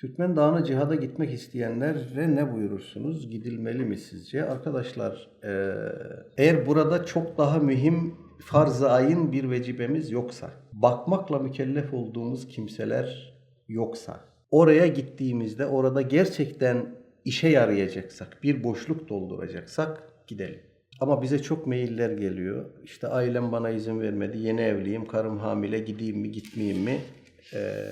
Türkmen Dağı'na cihada gitmek isteyenlere ne buyurursunuz? Gidilmeli mi sizce? Arkadaşlar eee, eğer burada çok daha mühim farz-ı ayın bir vecibemiz yoksa, bakmakla mükellef olduğumuz kimseler yoksa, oraya gittiğimizde orada gerçekten işe yarayacaksak, bir boşluk dolduracaksak gidelim. Ama bize çok mailler geliyor. İşte ailem bana izin vermedi, yeni evliyim, karım hamile, gideyim mi, gitmeyeyim mi? Ee,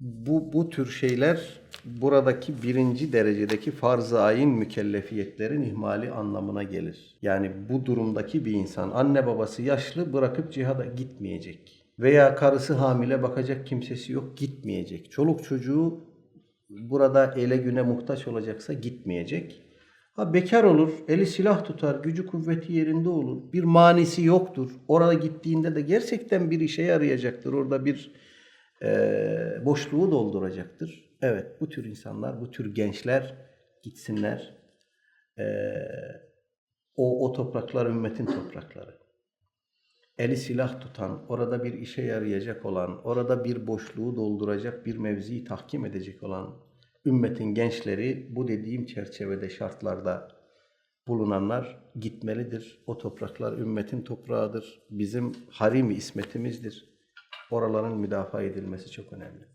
bu, bu tür şeyler buradaki birinci derecedeki farz-ı ayın mükellefiyetlerin ihmali anlamına gelir. Yani bu durumdaki bir insan anne babası yaşlı bırakıp cihada gitmeyecek. Veya karısı hamile bakacak kimsesi yok gitmeyecek. Çoluk çocuğu burada ele güne muhtaç olacaksa gitmeyecek. Ha bekar olur, eli silah tutar, gücü kuvveti yerinde olur. Bir manisi yoktur. Orada gittiğinde de gerçekten bir işe yarayacaktır. Orada bir boşluğu dolduracaktır. Evet, bu tür insanlar, bu tür gençler gitsinler. O, o topraklar ümmetin toprakları. Eli silah tutan, orada bir işe yarayacak olan, orada bir boşluğu dolduracak, bir mevziyi tahkim edecek olan ümmetin gençleri bu dediğim çerçevede şartlarda bulunanlar gitmelidir. O topraklar ümmetin toprağıdır. Bizim harim ismetimizdir. Oraların müdafaa edilmesi çok önemli.